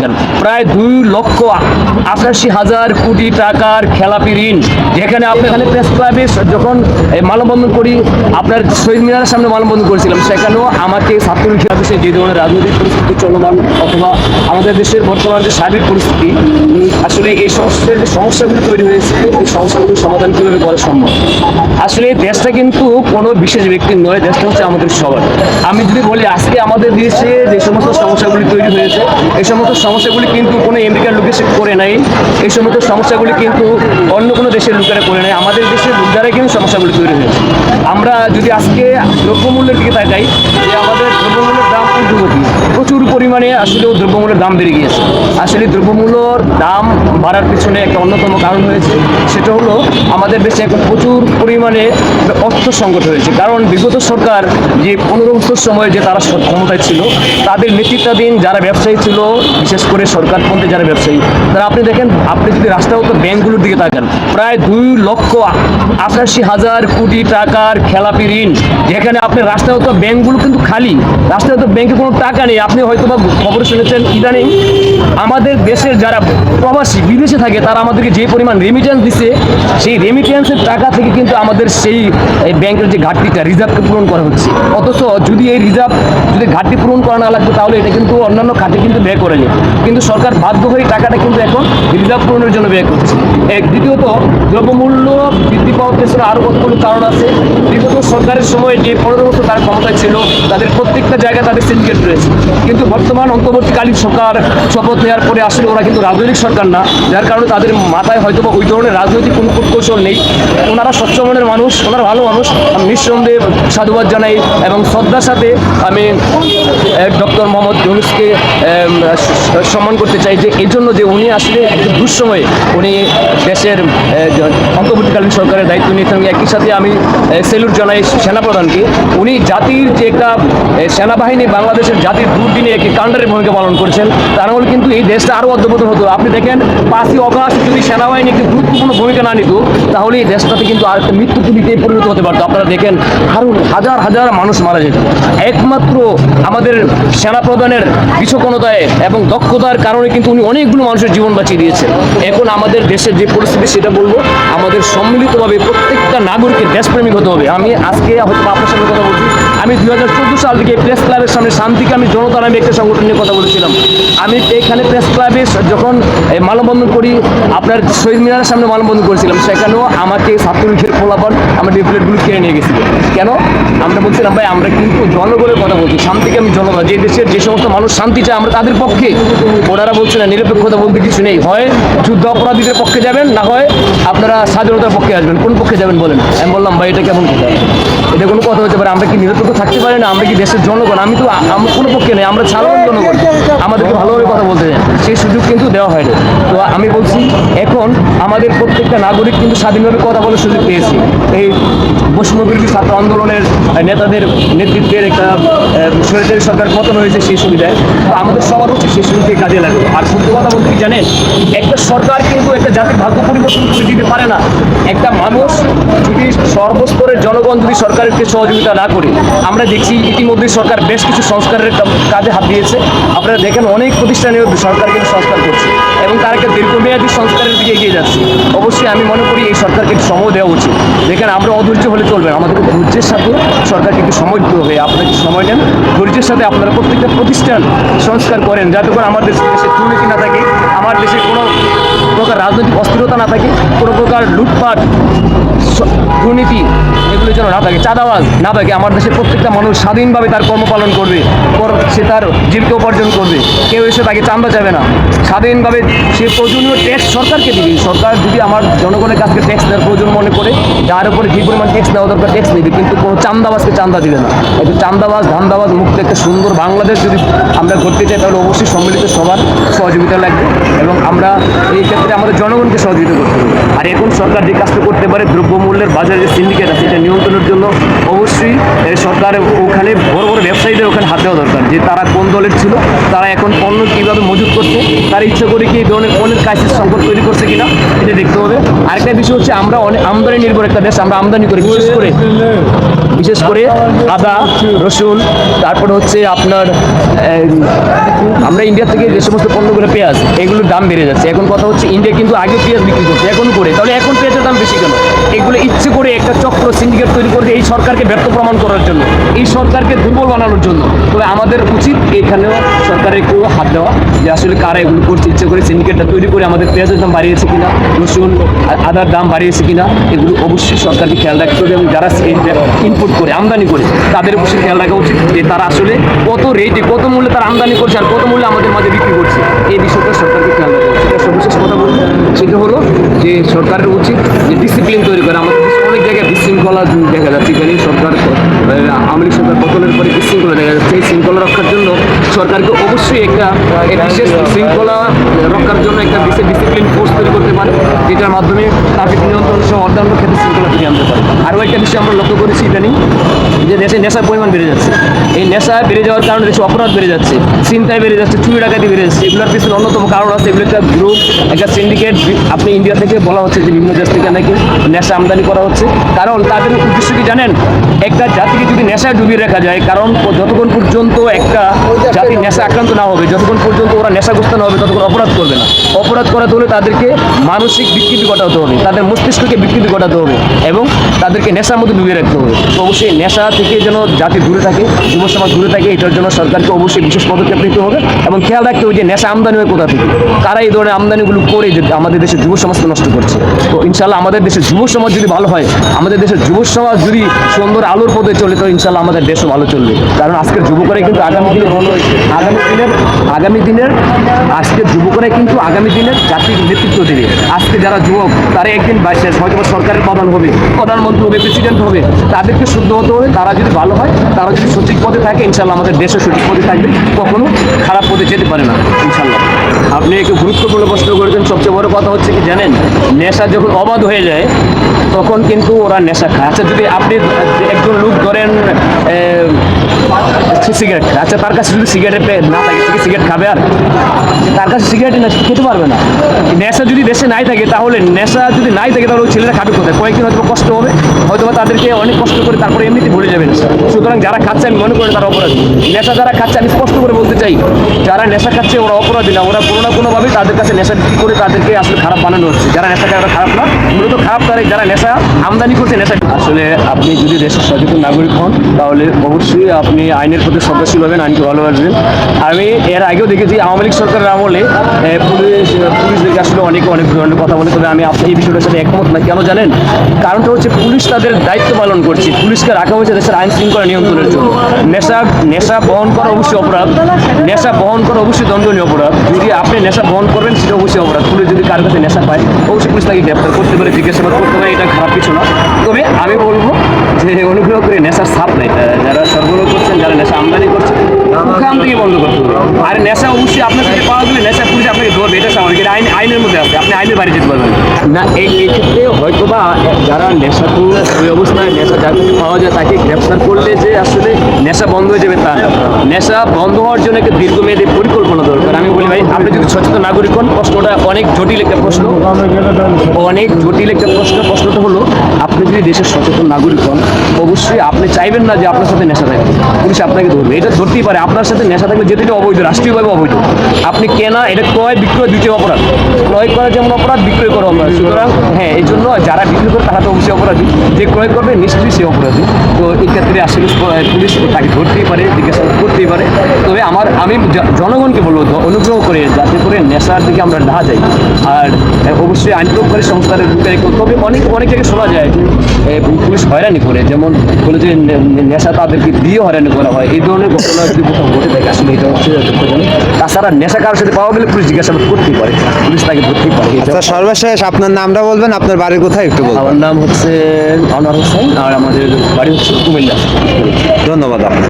Yeah. প্রায় দুই লক্ষ আটাশি হাজার কোটি টাকার খেলাপি ঋণ। যেখানে আপনি এখানে প্রেস ক্লাবে যখন মানববন্ধন করি, আপনার শহীদ মিনারের সামনে মানববন্ধন করেছিলাম, সেখানেও আমাকে ছাত্রলীগ দেশে যে ধরনের রাজনৈতিক পরিস্থিতি চলমান অথবা আমাদের দেশের বর্তমান যে সার্বিক পরিস্থিতি, আসলে এই সমস্যার যে সমস্যাগুলো তৈরি হয়েছে, এই সমস্যাগুলোর সমাধান কীভাবে করা সম্ভব? আসলে দেশটা কিন্তু কোনো বিশেষ ব্যক্তির নয়, দেশটা হচ্ছে আমাদের সবার। আমি যদি বলি, আজকে আমাদের দেশে যে সমস্ত সমস্যাগুলি তৈরি হয়েছে, এই সমস্ত সমস্যাগুলি কিন্তু কোনো আমেরিকার লোকের সে করে নাই। এই সমস্ত সমস্যাগুলি কিন্তু অন্য কোনো দেশের লোকেরা করে নাই। আমাদের দেশের লোকদারাই কিন্তু সমস্যাগুলি তৈরি হয়েছে। আমরা যদি আজকে দ্রব্যমূল্যের দিকে তাকাই, যে আমাদের দ্রব্যমূল্যের ঊর্ধ্বগতি প্রচুর পরিমাণে আসলে দ্রব্যমূল্যের দাম বেড়ে গিয়েছে। আসলে দ্রব্যমূল্যর দাম বাড়ার পিছনে একটা অন্যতম কারণ হয়েছে সেটা হলো আমাদের দেশে এখন প্রচুর পরিমাণে অর্থ সংকট হয়েছে। কারণ বিগত সরকার যে পনেরো বছর সময় যে তারা ক্ষমতায় ছিল, তাদের নেতৃত্বাধীন যারা ব্যবসায়ী ছিল, বিশেষ করে সরকার সরকারপন্থী যারা ব্যবসায়ী, তারা আপনি দেখেন, আপনি যদি রাষ্ট্রায়ত্ত ব্যাংকগুলোর দিকে তাকান, প্রায় দুই লক্ষ আটাশি হাজার কোটি টাকার খেলাপি ঋণ, যেখানে আপনি রাষ্ট্রায়ত্ত ব্যাংকগুলো কিন্তু খালি রাষ্ট্রায়ত্ত ব্যাংকে কোনো টাকা নেই। আপনি হয়তো বা খবর শুনেছেন, ইদানিং আমাদের দেশের যারা প্রবাসী, বিদেশে থাকে, তারা আমাদেরকে যে পরিমাণ রেমিটেন্স দিচ্ছে সেই রেমিটেন্সের টাকা থেকে কিন্তু আমাদের সেই ব্যাংকের যে ঘাটতিটা রিজার্ভকে পূরণ করা হচ্ছে। অথচ যদি এই রিজার্ভ যদি ঘাটতি পূরণ করা না লাগতো, তাহলে এটা কিন্তু অন্যান্য খাতে কিন্তু ব্যয় করে নিত। কিন্তু সরকার বাধ্য হয়ে টাকাটা কিন্তু এখন রিজার্ভ পূরণের জন্য ব্যয় করছে। এক দ্বিতীয়ত, দ্রব্যমূল্য বৃদ্ধি পাওয়ার পেছনে আরও কতগুলো কারণ আছে। বিগত সরকারের সময় যে পনেরো বছর তার ক্ষমতায় ছিল, তাদের প্রত্যেকটা জায়গায় তাদের সিন্ডিকেট রয়েছে। কিন্তু বর্তমান অন্তর্বর্তীকালীন সরকার শপথ নেওয়ার পরে আসলে ওরা কিন্তু রাজনৈতিক সরকার না। যার কারণে তাদের মাথায় হয়তো বা ওই ধরনের রাজনৈতিক কোনো কৌশল নেই। ওনারা স্বচ্ছ মনের মানুষ, ওনারা ভালো মানুষ। আমি নিঃসন্দেহে সাধুবাদ জানাই এবং শ্রদ্ধার সাথে আমি ডক্টর মোহাম্মদ ইউনুসকে সম্মান করতে চাই যে এই জন্য যে উনি আসলে একটা দুঃসময়ে উনি দেশের অন্তর্বর্তীকালীন সরকারের দায়িত্ব নিয়েছেন একই সাথে আমি সেলুট জানাই সেনাপ্রধানকে। উনি জাতির যে একটা সেনাবাহিনী সেনাবাহিনী বাংলাদেশের জাতির দুর্দিনে একটি কাণ্ডারের ভূমিকা পালন করেছেন। তা না হলে কিন্তু এই দেশটা আরও অধ্যবত হতো। আপনি দেখেন, পাঁচই অগাস্ট যদি সেনাবাহিনী একটি গুরুত্বপূর্ণ ভূমিকা না নিত, তাহলে এই দেশটাতে কিন্তু আর একটা মৃত্যু পুলিতে পরিণত হতে পারতো। আপনারা দেখেন আরও হাজার হাজার মানুষ মারা যেত। একমাত্র আমাদের সেনাপ্রধানের বিচক্ষণতায় এবং দক্ষতার কারণে কিন্তু উনি অনেকগুলো মানুষের জীবন বাঁচিয়ে দিয়েছেন। এখন আমাদের দেশের যে পরিস্থিতি, সেটা বলব, আমাদের সম্মিলিতভাবে প্রত্যেকটা নাগরিকের দেশপ্রেমিক হতে হবে। আমি আজকে হয়তো আপনার সাথে কথা বলছি। আমি দুই হাজার চোদ্দ সাল থেকে প্রেস ক্লাবের সামনে শান্তিকে আমি জনতা নামে একটা সংগঠন নিয়ে কথা বলেছিলাম। আমি এখানে প্রেস ক্লাবে যখন মানববন্ধন করি, আপনার শহীদ মিনারের সামনে মানববন্ধন করেছিলাম, সেখানেও আমাকে ছাত্রলীগের ফলাফল, আমার ডিপ্লেটগুলো কিনে নিয়ে গেছিল। কেন? আমরা বলছিলাম, ভাই, আমরা কিন্তু জনগণের কথা বলছি, শান্তিকে আমি জনগণ যে দেশের যে সমস্ত মানুষ শান্তি চায়, আমরা তাদের পক্ষে। ওনারা বলছে না, নিরপেক্ষতা বলতে কিছু নেই। হয় যুদ্ধ অপরাধীদের পক্ষে যাবেন, না হয় আপনারা স্বাধীনতার পক্ষে আসবেন। কোন পক্ষে যাবেন বলেন? আমি বললাম, ভাই, এটা কেমন কথা? এটা কোনো কথা হতে পারে, আমরা কি নিরপেক্ষ থাকতে পারি না, আমরা কি দেশের জনগণ? আমি তো কোনো পক্ষে নেই, আমরা সাধারণ জনগণ। আমাদেরকে ভালোভাবে কথা বলতে চাই সেই সুযোগ কিন্তু দেওয়া হয়নি। তো আমি বলছি, এখন আমাদের প্রত্যেকটা নাগরিক কিন্তু স্বাধীনভাবে কথা বলার সুযোগ পেয়েছি। এই বৈষম্যবিরোধী ছাত্র আন্দোলনের নেতাদের নেতৃত্বের একটা সরকারি সরকার পতন হয়েছে সেই সুবিধায়। তো আমাদের সবার উচিত সেই সুবিধে কাজে লাগবে আর সত্যি কথা বলতে জানেন, একটা সরকার কিন্তু একটা জাতির ভাগ্য পরিবর্তন করে দিতে পারে না। একটা মানুষ যদি সর্বস্তরের জনগণ যদি সরকারকে সহযোগিতা না করে, আমরা দেখছি ইতিমধ্যে সরকার বেশ কিছু সংস্কারের কাজে হাত দিয়েছে। আপনারা দেখেন অনেক প্রতিষ্ঠানে সরকার কিন্তু সংস্কার করছে। এবং তার একটা দীর্ঘমেয়াদী সংস্কারের দিকে এগিয়ে যাচ্ছে। অবশ্যই আমি মনে করি এই সরকারকে একটু সময় দেওয়া উচিত। দেখেন, আমরা অধৈর্য হলে চলবে না। আমাদেরকে ধৈর্যের সাথে সরকারকে একটু সময় দিতে হবে। আপনারা সময় নেন। ধৈর্যের সাথে আপনারা প্রত্যেকটা প্রতিষ্ঠান সংস্কার করেন। যাতে করে আমার দেশে দেশে দুর্নীতি না থাকে, আমার দেশে কোনো প্রকার রাজনৈতিক অস্থিরতা না থাকে, কোনো প্রকার লুটপাট দুর্নীতি এগুলো যেন না থাকে, চাঁদাবাজ না থাকে। আমার দেশের প্রত্যেকটা মানুষ স্বাধীনভাবে তার কর্মপালন করবে, পর সে তার জীবিকা উপার্জন করবে। কেউ এসে তাকে চান্দা যাবে না। স্বাধীনভাবে সে প্রয়োজনীয় ট্যাক্স সরকারকে দিবে। সরকার যদি আমার জনগণের কাছে ট্যাক্স দেওয়ার প্রয়োজন মনে করে, যার উপরে যে পরিমাণ ট্যাক্স দেওয়া দরকার ট্যাক্স দেবে কিন্তু কোনো চান্দাবাজকে চান্দা দিবে না। একটু চান্দাবাজ ধান্দাবাজ মুক্ত একটা সুন্দর বাংলাদেশ যদি আমরা করতে চাই, তাহলে অবশ্যই সম্মিলিত সবার সহযোগিতা লাগবে এবং আমরা এই ক্ষেত্রে আমাদের জনগণকে সহযোগিতা করতে হবে। আর এখন সরকার যে কাজটা করতে পারে, দ্রব্যমূল্যের বাজারে যে সিন্ডিকেট আছে নিয়ন্ত্রণের জন্য অবশ্যই সরকার ওখানে বড় বড় ব্যবসায়ীদের ওখানে হাত দেওয়া দরকার যে তারা কোন দলের ছিল, তারা এখন পণ্য কীভাবে মজুত করছে, তার ইচ্ছা করে কি এই ধরনের পণ্যের কাজের সংকট তৈরি করছে কিনা, এটা দেখতে হবে। আরেকটা বিষয় হচ্ছে আমরা অনেক আমদানি নির্ভর একটা দেশ, আমরা আমদানি করি, বিশেষ করে বিশেষ করে আদা, রসুন, তারপর হচ্ছে আপনার আমরা ইন্ডিয়া থেকে যে সমস্ত পণ্যগুলো পেঁয়াজ, এগুলোর দাম বেড়ে যাচ্ছে। এখন কথা হচ্ছে ইন্ডিয়া কিন্তু আগে পেঁয়াজ বিক্রি করছে এখন করে। তাহলে এখন পেঁয়াজের দাম বেশি কেন? এগুলো ইচ্ছে করে একটা চক্র সিন্ডিকেট তৈরি করে এই সরকারকে ব্যর্থ প্রমাণ করার জন্য, এই সরকারকে দুর্বল বানানোর জন্য। তবে আমাদের উচিত এখানেও সরকারের একটু হাত দেওয়া, যে আসলে কারা এগুলো করছে, ইচ্ছে করে সিন্ডিকেটটা তৈরি করে আমাদের পেঁয়াজের দাম বাড়িয়েছে কিনা, রসুন, আদার দাম বাড়িয়েছে কিনা, এগুলো অবশ্যই সরকারকে খেয়াল রাখতে হবে। এবং যারা ইনপুট করে আমদানি করে তাদের অবশ্যই খেয়াল রাখা উচিত যে তারা আসলে কত রেটে কত মূল্যে তারা আমদানি করছে আর কত মূল্যে আমাদের মাঝে বিক্রি করছে। এই বিষয়টা সরকারকে খেয়াল রাখা উচিত। সর্বশেষ কথা বলব, সেটা হলো যে সরকারের উচিত যে ডিসিপ্লিন তৈরি করে। আমাদের বিশৃঙ্খলা দেখা যাচ্ছে। এখানে সরকার আওয়ামী সরকার পতনের পরে বিশৃঙ্খলা দেখা যাচ্ছে। এই শৃঙ্খলা রক্ষার জন্য সরকারকে অবশ্যই একটা বিশেষ শৃঙ্খলা রক্ষার জন্য একটা বিশেষ ডিসিপ্লিন ফোর্স তৈরি করতে পারে, যেটার মাধ্যমে ট্রাফিক নিয়ন্ত্রণ সহ অন্যান্য ক্ষেত্রে শৃঙ্খলা ফিরিয়ে আনতে পারে। আরও একটা বিষয় আমরা লক্ষ্য করেছি ইদানিং দেশে নেশার পরিমাণ বেড়ে যাচ্ছে। এই নেশা বেড়ে যাওয়ার কারণে দেশে অপরাধ বেড়ে যাচ্ছে চিন্তায় বেড়ে যাচ্ছে, চুরি ডাকাতি বেড়ে যাচ্ছে। এগুলোর পিছনে অন্যতম কারণ আছে, এগুলো একটা গ্রুপ একটা সিন্ডিকেট আপনি ইন্ডিয়া থেকে বলা হচ্ছে যে বিভিন্ন দেশ থেকে নাকি নেশা আমদানি করা হচ্ছে। কারণ তাদের উদ্দেশ্য কি জানেন? একটা জাতিকে যদি নেশায় ডুবিয়ে রাখা যায়, কারণ যতক্ষণ পর্যন্ত একটা নেশা আক্রান্ত না হবে, যতক্ষণ পর্যন্ত ওরা নেশাগ্রস্ত না হবে, ততক্ষণ অপরাধ করবে না। অপরাধ করাতে হলে তাদেরকে মানসিক বিকৃতি ঘটাতে হবে, তাদের মস্তিষ্ককে বিকৃতি ঘটাতে হবে এবং তাদেরকে নেশার মধ্যে ডুবিয়ে রাখতে হবে। তো অবশ্যই নেশা থেকে যেন জাতি দূরে থাকে, যুব সমাজ দূরে থাকে, এটার জন্য সরকারকে অবশ্যই বিশেষ পদক্ষেপ নিতে হবে এবং খেয়াল রাখতে হবে যে নেশা আমদানি হয় কোথা থেকে। কারা এই ধরনের আমদানিগুলো করে যে আমাদের দেশের যুব সমাজকে নষ্ট করছে? তো ইনশাল্লাহ আমাদের দেশের যুব সমাজ যদি ভালো হয়, আমাদের দেশের যুব সমাজ যদি সুন্দর আলোর পথে চলে, তো ইনশাল্লাহ আমাদের দেশও ভালো চলবে। কারণ আজকের যুবকরাই কিন্তু আগামী দিনে আগামী দিনের আগামী দিনের আজকের যুবকরাই কিন্তু আগামী দিনের জাতির নেতৃত্ব দেবে। আজকে যারা যুবক, তারা একদিন বাইশে হয়তো সরকারের প্রধান হবে, প্রধানমন্ত্রী হবে, প্রেসিডেন্ট হবে, তাদেরকে শুদ্ধ হতে হবে, তারা যদি ভালো হয়, তারা যদি সঠিক পথে থাকে, ইনশাল্লাহ আমাদের দেশও সঠিক পথে থাকবে, কখনো খারাপ পথে যেতে পারে না, ইনশাল্লাহ। আপনি একটু গুরুত্বপূর্ণ প্রশ্ন করেছেন, সবচেয়ে বড় কথা হচ্ছে কি জানেন, নেশা যখন অবাধ হয়ে যায়, তখন কিন্তু ওরা নেশা খায়। আচ্ছা যদি আপনি একজন লোক ধরেন সিগারেট আচ্ছা তার কাছে যদি সিগারেট না থাকে, সে সিগারেট খাবে আর? তার কাছে সিগারেট না সে খেতে পারবে না। নেশা যদি দেশে নাই থাকে, তাহলে নেশা যদি নাই থাকে, তাহলে ওই ছেলেরা খাবে কোথায়? কয়েকদিন হয়তো কষ্ট হবে হয়তো তাদেরকে অনেক কষ্ট করে তারপরে এমনিতে ভুলে যাবে নেশা। সুতরাং যারা খাচ্ছে, আমি মনে করি তারা অপরাধী। নেশা যারা খাচ্ছে, আমি স্পষ্ট করে বলতে চাই, যারা নেশা খাচ্ছে, ওরা অপরাধী না। ওরা কোনো না কোনোভাবে তাদের কাছে নেশা বিক্রি করে তাদেরকে আসলে খারাপ বানানো হচ্ছে। যারা নেশা খায় ওরা খারাপ না। মূলত খারাপ তারা, যারা নেশা আমদানি করছে, নেশা আসলে আপনি যদি দেশের সচেতন নাগরিক হন, তাহলে অবশ্যই আপনি আইনের প্রতি শ্রদ্ধাশীল হবেন, আইনকে ভালোবাসবেন। আমি এর আগেও দেখেছি আওয়ামী লীগ সরকারের আমলে পুলিশ পুলিশদেরকে আসলে অনেকে অনেক ধরনের কথা বলে তবে আমি এই বিষয়টার সাথে একমত না কেন জানেন? কারণটা হচ্ছে পুলিশ তাদের দায়িত্ব পালন করছে। পুলিশকে রাখা হয়েছে দেশের আইন শৃঙ্খলা নিয়ন্ত্রণের জন্য। নেশা নেশা বহন করা অবশ্যই অপরাধ। নেশা বহন করা অবশ্যই দণ্ডনীয় অপরাধ। যদি আপনি নেশা বহন করবেন সেটা অবশ্যই অপরাধ। পুলিশ যদি কার কাছে নেশা পায় অবশ্যই পুলিশ তাকে গ্রেপ্তার করতে পারে জিজ্ঞাসাবাদ করতে পারে এটা খারাপ কিছু না। তবে আমি বলব যে অনুগ্রহ করে নেশার সাপ নেই। যারা সরবরাহ করছেন যারা নেশা আমদানি করছেন ওখান থেকে বন্ধ করতে হবে। আর নেশা অবশ্যই আপনার সাথে পাওয়া গেলে নেশা আপনাকে এটা এটা আইন আইনের মধ্যে আছে, আপনি আইনের বাড়ি যেতে পারবেন। না, এই ক্ষেত্রে হয়তো বা যারা নেশা ওই অবস্থায় নেশা যার পাওয়া যায় তাকে গ্রেফতার করলে যে আসলে নেশা বন্ধ হয়ে যাবে তা। নেশা বন্ধ হওয়ার জন্য একটা দীর্ঘমেয়াদী পরিকল্পনা দরকার। আমি বলি, ভাই, আপনি যদি সচেতন নাগরিক হন, প্রশ্নটা অনেক জটিল একটা প্রশ্ন। অনেক জটিল একটা প্রশ্ন। প্রশ্নটা হলো, আপনি যদি দেশের সচেতন নাগরিক হন, অবশ্যই আপনি চাইবেন না যে আপনার সাথে নেশা থাকবে। পুলিশ আপনাকে ধরবে। এটা ধরতেই পারে। আপনার সাথে নেশা থাকলে যেটা অবৈধ, রাষ্ট্রীয়ভাবে অবৈধ। আপনি কেনা, এটা ক্রয় বিক্রয় দুইটি অপরাধ। ক্রয় করা যেমন অপরাধ, বিক্রয় করা অপরাধ। সুতরাং হ্যাঁ এই জন্য যারা বিক্রি করে তারা তো অবশ্যই অপরাধী। যে ক্রয় করবে নিশ্চয়ই সে অপরাধী। তো এই ক্ষেত্রে আসলে পুলিশ তাকে ধরতেই পারে, জিজ্ঞাসাবাদ করতেই পারে। তবে আমার, আমি জনগণকে বলব অনুগ্রহ করে যাতে করে নেশার দিকে আমরা না যাই। আর অবশ্যই আইন প্রয়োগকারী সংস্থার তবে অনেক অনেক জায়গায় শোনা যায় যে পুলিশ হয়রানি করে। যেমন বলে যে নেশা তাদেরকে দিয়ে হয়রানি করা হয়। এই ধরনের ঘটনা যদি কোথাও ঘটে থাকে, আসলে এটা হচ্ছে তাছাড়া নেশা কারোর সাথে পাওয়া গেলে পুলিশ জিজ্ঞাসাবাদ করতেই পারে পুলিশ তাকে ধরতেই পারে আচ্ছা সর্বশেষ আপনার নামটা বলবেন আপনার বাড়ি কোথায় একটু বলবেন? আমার নাম হচ্ছে অনার হোসেন আর আমাদের বাড়ি হচ্ছে কুমিল্লা। ধন্যবাদ আপনার